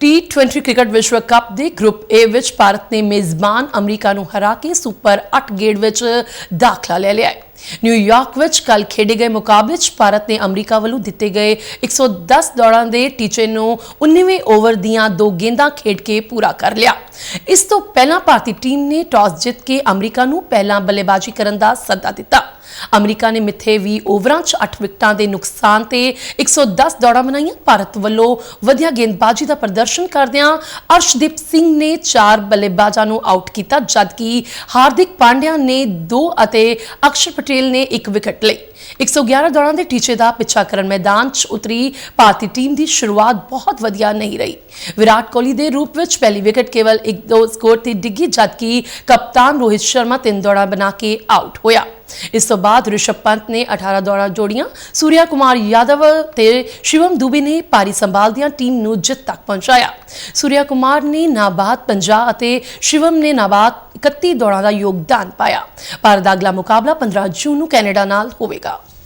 T20 cricket ਵਿਸ਼ਵ cup ਦੇ group A ਵਿੱਚ ਭਾਰਤ ਨੇ ਮੇਜ਼ਬਾਨ ਅਮਰੀਕਾ ਨੂੰ ਹਰਾ ਕੇ ਸੁਪਰ 8 ਗੇੜ ਵਿੱਚ ਦਾਖਲਾ ਲੈ ਲਿਆ ਹੈ। ਨਿਊਯਾਰਕ ਵਿੱਚ ਕੱਲ ਖੇਡੇ ਗਏ ਮੁਕਾਬਲੇ 'ਚ ਭਾਰਤ ਨੇ ਅਮਰੀਕਾ ਵੱਲੋਂ ਦਿੱਤੇ ਗਏ 110 ਦੌੜਾਂ ਦੇ ਟੀਚੇ ਨੂੰ 19ਵੇਂ ਓਵਰ ਦੀਆਂ ਦੋ ਗੇਂਦਾਂ ਖੇਡ ਕੇ ਪੂਰਾ ਕਰ ਲਿਆ। ਇਸ ਤੋਂ ਪਹਿਲਾਂ ਭਾਰਤੀ ਟੀਮ ਨੇ ਟਾਸ ਜਿੱਤ ਕੇ ਅਮਰੀਕਾ ਨੂੰ ਪਹਿਲਾਂ ਬੱਲੇਬਾਜ਼ੀ ਕਰਨ ਦਾ ਸੱਦਾ ਦਿੱਤਾ। ਅਮਰੀਕਾ ਨੇ ਮਿੱਥੇ 20 ਓਵਰਾਂ 'ਚ 8 ਵਿਕਟਾਂ ਦੇ ਨੁਕਸਾਨ ਤੇ 110 ਦੌੜਾਂ ਬਣਾਈਆਂ। ਭਾਰਤ ਵੱਲੋਂ ਵਧੀਆ ਗੇਂਦਬਾਜ਼ੀ ਦਾ ਪ੍ਰਦਰਸ਼ਨ ਕਰਦਿਆਂ ਅਰਸ਼ਦੀਪ ਸਿੰਘ ਨੇ 4 ਬੱਲੇਬਾਜ਼ਾਂ ਨੂੰ ਆਊਟ ਕੀਤਾ, ਜਦਕਿ ਹਾਰਦਿਕ ਪਾਂਡਿਆ ਨੇ 2 ਅਤੇ ਅਕਸ਼ਰ ਪਟੇਲ ਨੇ ਇੱਕ ਵਿਕਟ ਲਈ। 111 ਦੌੜਾਂ ਦੇ ਟੀਚੇ ਦਾ ਪਿੱਛਾ ਕਰਨ ਮੈਦਾਨ 'ਚ ਉਤਰੀ ਭਾਰਤੀ ਟੀਮ ਦੀ ਸ਼ੁਰੂਆਤ ਬਹੁਤ ਵਧੀਆ ਨਹੀਂ ਰਹੀ। ਵਿਰਾਟ ਕੋਹਲੀ ਦੇ ਰੂਪ ਵਿੱਚ ਪਹਿਲੀ ਵਿਕਟ ਕੇਵਲ 1-2 ਸਕੋਰ ਤੇ ਡਿੱਗੀ, ਜਦਕਿ ਕਪਤਾਨ ਰੋਹਿਤ ਸ਼ਰਮਾ ਤਿੰਨ ਦੌੜਾਂ ਬਣਾ ਕੇ ਆਊਟ ਹੋਇਆ। ਇਸ ਤੋਂ ਬਾਅਦ ਰਿਸ਼ਭ ਪੰਤ ਨੇ 18 ਦੌੜਾਂ ਜੋੜੀਆਂ। ਸੂਰਿਆ ਕੁਮਾਰ ਯਾਦਵ ਤੇ ਸ਼ਿਵਮ ਦੁਬੇ ਨੇ ਪਾਰੀ ਸੰਭਾਲਦਿਆਂ ਟੀਮ ਨੂੰ ਜਿੱਤ ਤੱਕ ਪਹੁੰਚਾਇਆ। ਸੂਰਿਆ ਕੁਮਾਰ ਨੇ ਨਾਬਾਦ 50 ਅਤੇ ਸ਼ਿਵਮ ਨੇ ਨਾਬਾਦ 31 ਦੌੜਾਂ ਦਾ ਯੋਗਦਾਨ ਪਾਇਆ। ਭਾਰਤ ਦਾ ਅਗਲਾ ਮੁਕਾਬਲਾ 15 ਜੂਨ ਨੂੰ ਕੈਨੇਡਾ ਨਾਲ ਹੋਵੇਗਾ।